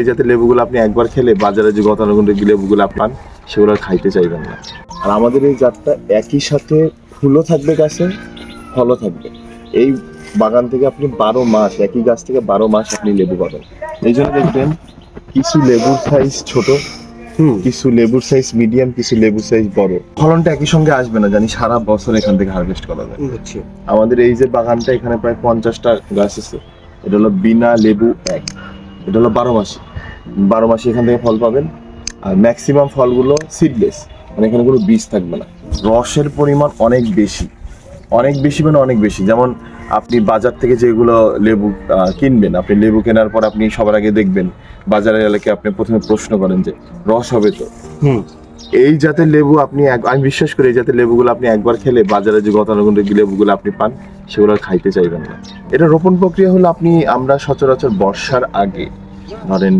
এই জাতের লেবুগুলো আপনি একবার খেলে বাজারে যে গতানুগতিক লেবুগুলো পান সেগুলো খাইতে চাইবেন না। আর আমাদের এই জাতটা একই সাথে ফুলও থাকবে গাছে ফলও থাকবে। এই বাগান থেকে আপনি বারো মাস একই গাছ থেকে বারো মাস আপনি লেবু পাবেন। এই জন্য দেখবেন কিছু লেবুর সাইজ ছোট কিছু লেবুর সাইজ মিডিয়াম কিছু লেবুর সাইজ বড়। ফলনটা একই সঙ্গে আসবে না জানি সারা বছর এখান থেকে হারভেস্ট করা যায়। আমাদের এই যে বাগানটা এখানে প্রায় পঞ্চাশটা গাছ আছে এটা হলো বিনা লেবু এক এটা হলো বারো মাসি। বারো মাসে এখান থেকে ফল পাবেন। আর ম্যাক্সিমাম ফলগুলো সিডলেস মানে এখানে কোনো বীজ থাকবে না। রসের পরিমাণ অনেক বেশি অনেক বেশি মানে অনেক বেশি। যেমন আপনি বাজার থেকে যেগুলো লেবু কিনবেন আপনি লেবু কেনার পর আপনি সবার আগে দেখবেন বাজারের এলাকায় আপনি প্রথমে প্রশ্ন করেন যে রস হবে তো? হুম। এই জাতের লেবু আপনি আমি বিশ্বাস করি এই জাতের লেবুগুলো আপনি একবার খেলে বাজারে যে গতানুগতিক লেবুগুলো আপনি পান সেগুলো খাইতে চাইবেন না। এটা রোপণ প্রক্রিয়া হলো আপনি আমরা সচরাচর বর্ষার আগে ধরেন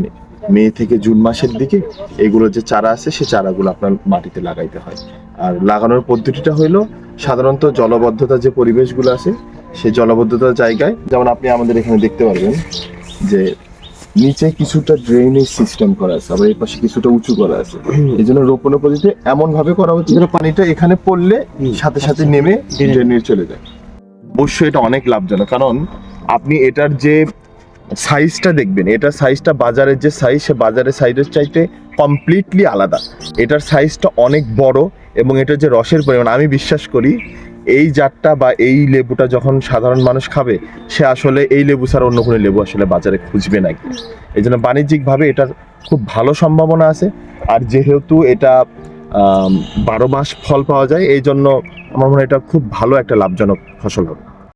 মে থেকে জুন মাসের দিকে এগুলো যে চারা আছে, সে চারাগুলো আপনার মাটিতে লাগাইতে হয়। আর লাগানোর পদ্ধতিটা হলো সাধারণত জলবদ্ধতা যে পরিবেশগুলো আছে সেই জলবদ্ধতার জায়গায় যেমন আপনি আমাদের এখানে দেখতে পারবেন যে নিচে কিছুটা ড্রেনেজ সিস্টেম করা আছে, আবার এই পাশে কিছুটা উঁচু করা আছে। এই জন্য রোপণের পদ্ধতিতে এমন ভাবে করা হচ্ছে যেন পানিটা এখানে পড়লে সাথে সাথে নেমে ড্রেনে চলে যায়। অবশ্যই এটা অনেক লাভজনক, কারণ আপনি এটার যে সাইজটা দেখবেন এটার সাইজটা বাজারের যে সাইজ সে বাজারের সাইজের চাইতে কমপ্লিটলি আলাদা। এটার সাইজটা অনেক বড় এবং এটার যে রসের পরিমাণ, আমি বিশ্বাস করি এই জাতটা বা এই লেবুটা যখন সাধারণ মানুষ খাবে, সে আসলে এই লেবু ছাড়া অন্য কোনো লেবু আসলে বাজারে খুঁজবে না। এই জন্য বাণিজ্যিকভাবে এটার খুব ভালো সম্ভাবনা আছে। আর যেহেতু এটা বারো মাস ফল পাওয়া যায় এই জন্য আমার মনে হয় এটা খুব ভালো একটা লাভজনক ফসল হবে।